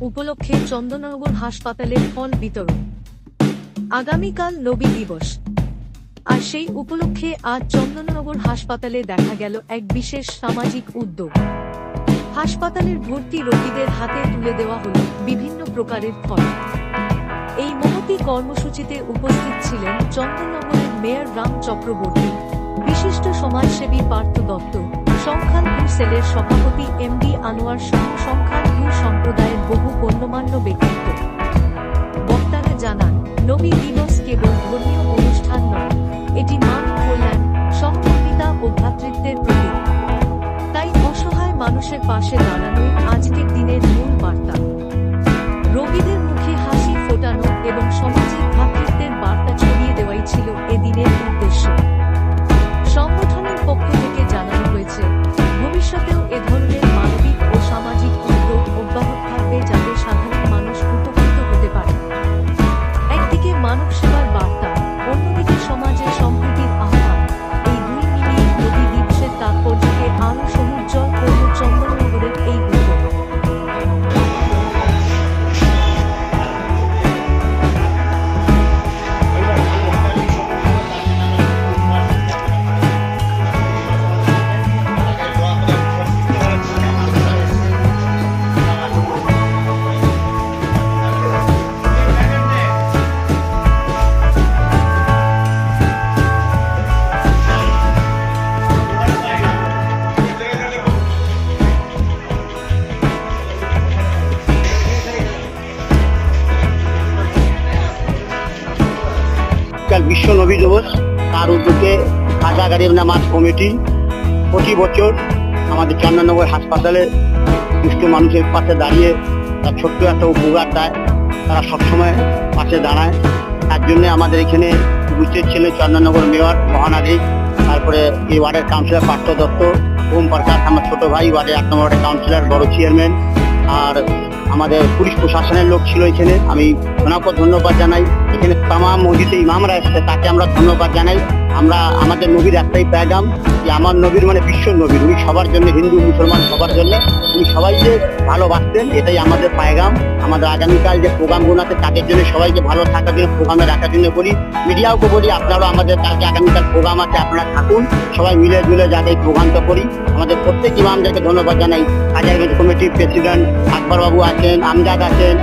উপলক্ষে চন্দননগর হাসপাতালে ফল বিতরণ। আগামীকাল নবী দিবস। আর সেই উপলক্ষে আজ চন্দননগর হাসপাতালে দেখা গেল এক বিশেষ সামাজিক উদ্যোগ। হাসপাতালের ভর্তি রোগীদের হাতে তুলে দেওয়া হল বিভিন্ন প্রকারের ফল। এই মহতি কর্মসূচিতে উপস্থিত ছিলেন চন্দননগরের মেয়র রাম চক্রবর্তী, বিশিষ্ট সমাজসেবী পার্থ দত্ত সেলের সভাপতি এম ডি আনোয়ার সহ সংখ্যালঘু সম্প্রদায়ের বহু গণ্যমান্য ব্যক্তিত্ব। বক্তারা জানান, নবী দিবস কেবল কাল বিশ্ব নবী দিবস। তার উদ্যোগে গাড়ির নামাজ কমিটি প্রতি বছর আমাদের চন্দননগর হাসপাতালে দুষ্ট মানুষের পাশে দাঁড়িয়ে তার ছোট্ট একটা উপকার দেয়। তারা সবসময় পাশে দাঁড়ায়। তার জন্য আমাদের এখানে উপস্থিত ছিলেন চন্দননগর মেয়র মহানাদী তারপরে এই ওয়ার্ডের কাউন্সিলর পার্থ দত্ত, ওম প্রকাশ, আমার ছোট ভাই, ওয়ার্ডের এক নম্বর কাউন্সিলর বড় চেয়ারম্যান আর আমাদের পুলিশ প্রশাসনের লোক ছিল এখানে। আমি ওনাকে ধন্যবাদ জানাই। এখানে তামাম মসজিদে ইমামরা এসেছে, তাকে আমরা ধন্যবাদ জানাই। আমরা আমাদের নবীর একটাই প্যাগাম যে আমার নবীর মানে বিশ্ব নবীর। উনি সবার জন্য হিন্দু, মুসলমান সবার জন্য। উনি সবাইকে ভালোবাসতেন, এটাই আমাদের পায়গাম আমাদের আগামীকাল যে প্রোগ্রামগুলো আছে তাদের জন্য সবাইকে ভালো থাকার জন্য, প্রোগ্রামে রাখার জন্য বলি মিডিয়াওকে বলি, আপনারাও আমাদের কালকে আগামীকাল প্রোগ্রাম আছে, আপনারা থাকুন। সবাই মিলে জুলে যাতে প্রোগ্রামটা করি। আমাদের প্রত্যেক ইমামদেরকে ধন্যবাদ জানাই। হাজারগঞ্জ কমিটির প্রেসিডেন্ট আকবর বাবু আছেন আমজাদ আছেন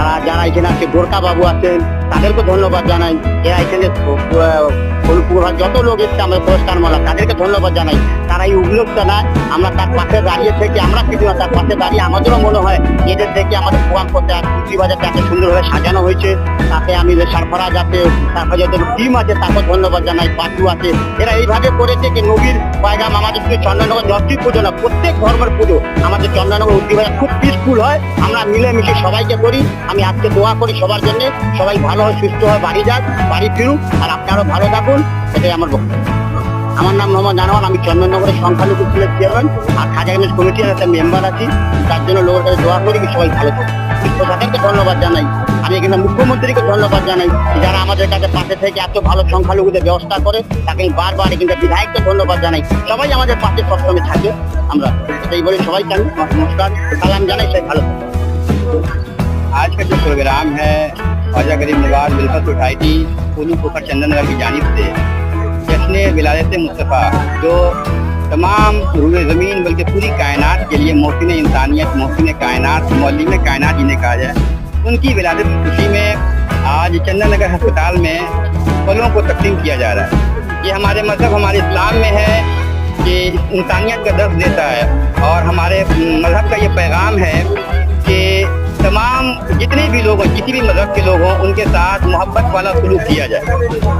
আর যারা এখানে আছে গোরকা বাবু আছেন। তাদেরকে ধন্যবাদ জানাই। এরা এখানে ফুলপুর যত লোক এসছে আমাদের পুরস্কার মালা তাদেরকে ধন্যবাদ জানাই। তারা এই উদ্যোগটা না, আমরা তার পাশে দাঁড়িয়ে থেকে আমরা কিছু না, তার পাশে দাঁড়িয়ে আমাদেরও মনে হয় এদের থেকে আমাদের প্রোগ্রাম করতে আর বাজারটা এত সুন্দরভাবে সাজানো হয়েছে। তাতে আমি যে সারফারাজ আছে, তারপরে যত টিম আছে তাকে ধন্যবাদ জানাই পাটু আছে। এরা এইভাবে করেছে যে নবীর পয়গাম, আমাদের শুধু চন্দননগর দশটি পুজো না, প্রত্যেক ধর্মের পুজো। আমাদের চন্দননগর উদ্দীপনা খুব পিসফুল হয়। আমরা মিলেমিশে সবাইকে করি। আমি আজকে দোয়া করি সবার জন্য। সবাই ভালো হয় সুস্থ হয় বাড়ি যাক বাড়ি ফিরুক আর আপনারাও ভালো থাকুন এটাই আমার বক্তব্য আমার নাম মোহাম্মদ জানোয়ার আমি চন্দননগরের সংখ্যালঘু ছিলেন চেয়ারম্যান আর খাজাগঞ্জ কমিটির একটা মেম্বার আছি তার জন্য লোকের কাছে দোয়া করি কি সবাই ভালো থাকুন প্রশাসনকে ধন্যবাদ জানাই আমি এখানে মুখ্যমন্ত্রীকে ধন্যবাদ জানাই যারা আমাদের কাছে পাশে থেকে এত ভালো সংখ্যালঘুদের ব্যবস্থা করে তাকে আমি বারবার এখানে বিধায়ককে ধন্যবাদ জানাই সবাই আমাদের পাশে সবসময় থাকে আমরা এটাই বলে সবাইকে আমি নমস্কার সালাম জানাই সবাই ভালো থাকুন। आज का जो प्रोग्राम है ख्वाजा गरीब नवाज़ मिलकर सोसाइटी पूनू पोखर चंदननगर की जानब से। जश्न विलायत मुस्तफ़ा, जो तमाम रूए ज़मीन बल्कि पूरी कायनात के लिए मोहसिन इंसानियत, मोहसिन कायनात मौलिम कायनात जिन्हें कहा जाए, उनकी विलादत की खुशी में आज चंदननगर हस्पताल में फलों को तकसीम किया जा रहा है। ये हमारे मज़हब, हमारे इस्लाम में है कि इंसानियत का दर्ज देता है और हमारे मज़हब का ये पैगाम है कि तमाम जितने भी लोग हों, किसी भी मज़हब के लोग हों, उनके साथ मोहब्बत वाला सलूक किया जाए।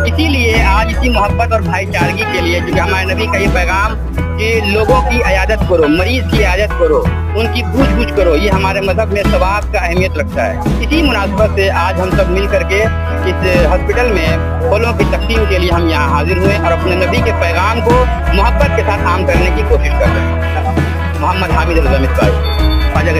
इसीलिए आज इसी मोहब्बत और भाईचारगी के लिए जो हमारे नबी का ये पैगाम कि लोगों की अयादत करो, मरीज़ की अयादत करो, उनकी पूछ करो, ये हमारे मज़हब में सवाब का अहमियत रखता है। इसी मुनासबत से आज हम सब मिल करके इस हॉस्पिटल में फलों की तकसीम के लिए हम यहाँ हाजिर हुए और अपने नबी के पैगाम को मोहब्बत के साथ आम करने की कोशिश कर रहे हैं। मोहम्मद हामिद ख्वाजा